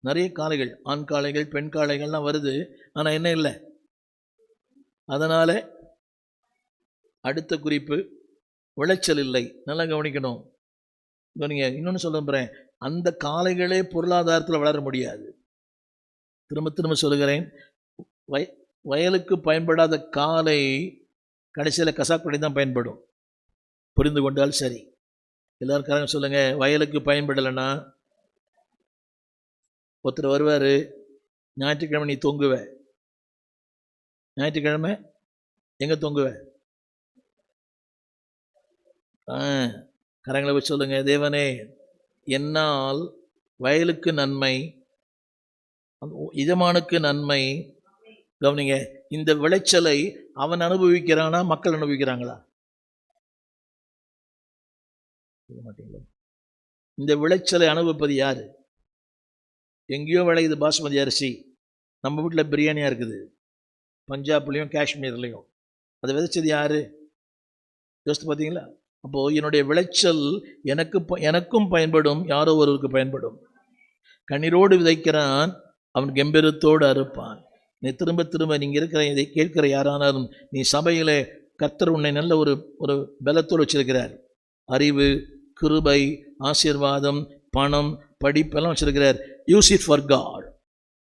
நிறைய காளைகள் ஆண் காளைகள் பெண் காளைகள்லாம் வருது. ஆனால் என்ன இல்லை. அதனால் அடுத்த குறிப்பு விளைச்சல் இல்லை. நல்லா கவனிக்கணும். இப்போ நீங்கள் இன்னொன்று சொல்ல போகிறேன் அந்த காளைகளே பொருளாதாரத்தில் வளர முடியாது. திரும்ப திரும்ப சொல்லுகிறேன். வய வயலுக்கு பயன்படாத காலை கடைசியில் கசாப்படி தான் பயன்படும். புரிந்து கொண்டால் சரி. எல்லோருக்காரங்க சொல்லுங்கள் வயலுக்கு பயன்படலைன்னா ஒருத்தர் வருவார் ஞாயிற்றுக்கிழமை நீ தொங்குவ. ஞாயிற்றுக்கிழமை எங்கே தொங்குவ? ஆ கரங்களை வச்சு சொல்லுங்க. தேவனே என்னால் வயலுக்கு நன்மை இதமானுக்கு நன்மை கவனிங்க இந்த விளைச்சலை அவன் அனுபவிக்கிறானா மக்கள் அனுபவிக்கிறாங்களா? மாட்டீங்களா. இந்த விளைச்சலை அனுபவிப்பது யாரு? எங்கேயோ விளையுது பாஸ்மதி அரிசி. நம்ம வீட்டில் பிரியாணியாக இருக்குது. பஞ்சாப்லேயும் காஷ்மீர்லேயும். அதை விதைச்சது யார்? யோசித்து பார்த்தீங்களா அப்போது என்னுடைய விளைச்சல் எனக்கு ப- எனக்கும் பயன்படும் யாரோ ஒருவருக்கு பயன்படும். கண்ணீரோடு விதைக்கிறான் அவன் கெம்பீரத்தோடு அறுப்பான். நீ திரும்ப திரும்ப நீங்கள் இருக்கிற இதை கேட்கிற யாரானாலும் நீ சபையில் கர்த்தர் உன்னை நல்ல ஒரு ஒரு பலத்தோடு வச்சிருக்கிறார். அறிவு கிருபை ஆசீர்வாதம் பணம் படிப்பெல்லாம் வச்சுருக்கிறார். யூஸ் இட் ஃபார் காட்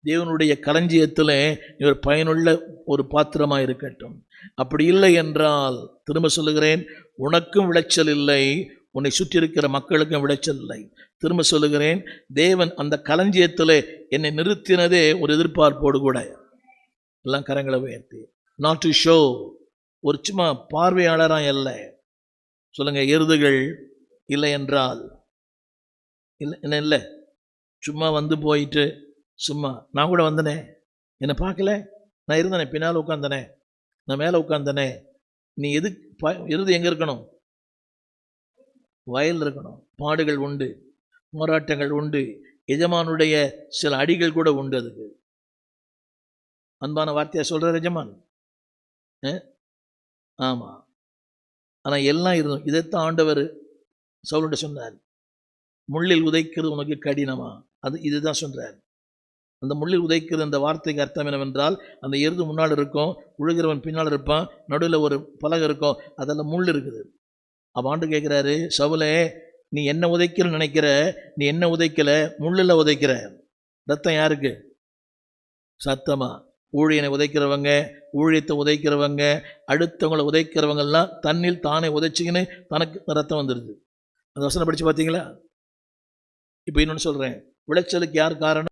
தேவனுடைய களஞ்சியத்தில் இவர் பயனுள்ள ஒரு பாத்திரமாக இருக்கட்டும். அப்படி இல்லை என்றால் திரும்ப சொல்லுகிறேன் உனக்கும் விளைச்சல் இல்லை உன்னை சுற்றி இருக்கிற மக்களுக்கும் விளைச்சல் இல்லை. திரும்ப சொல்லுகிறேன் தேவன் அந்த களஞ்சியத்தில் என்னை நிறுத்தினதே ஒரு எதிர்பார்ப்போடு கூட. எல்லாம் கரங்களை உயர்த்தி. நாட் டு ஷோ ஒரு சும்மா பார்வையாளராக இல்லை சொல்லுங்கள் எருதுகள் இல்லை என்றால் இல்லை என்ன இல்லை? சும்மா வந்து போயிட்டு சும்மா நான் கூட வந்தனே. என்னை பார்க்கல? நான் இருந்தனே பின்னால் உட்காந்தனே நான் மேலே உட்காந்தனே நீ எது ப எருது எங்கே இருக்கணும்? வயல் இருக்கணும். பாடுகள் உண்டு போராட்டங்கள் உண்டு எஜமானுடைய சில அடிகள் கூட உண்டு அதுக்கு. அன்பான வார்த்தையை சொல்கிற எஜமான்? ஆமாம் ஆனால் எல்லாம் இருந்தோம் இதைத்தான் ஆண்டவர் சவுலுண்ட சொன்னார். முள்ளில் உதைக்கிறது உனக்கு கடினமா? அது இதுதான் சொல்கிறார் அந்த முள்ளில் உதைக்கிறது அந்த வார்த்தைக்கு அர்த்தம் என்னவென்றால் அந்த எருது முன்னால் இருக்கும் உழுகிறவன் பின்னால் இருப்பான் நடுவில் ஒரு பலகை இருக்கும் அதெல்லாம் முள் இருக்குது. அப்ப ஆண்டு கேட்குறாரு சவுலே நீ என்ன உதைக்கிறன்னு நினைக்கிற? நீ என்ன உதைக்கல? முள்ளில் உதைக்கிற. ரத்தம் யாருக்கு? சத்தமா. ஊழியனை உதைக்கிறவங்க ஊழியத்தை உதைக்கிறவங்க அடுத்தவங்களை உதைக்கிறவங்கெல்லாம் தண்ணில் தானே உதைச்சிக்கின்னு தனக்கு ரத்தம் வந்துடுது அந்த வசனம் படித்து பார்த்தீங்களா? இப்போ இன்னொன்று சொல்கிறேன் விளைச்சலுக்கு யார் காரணம்?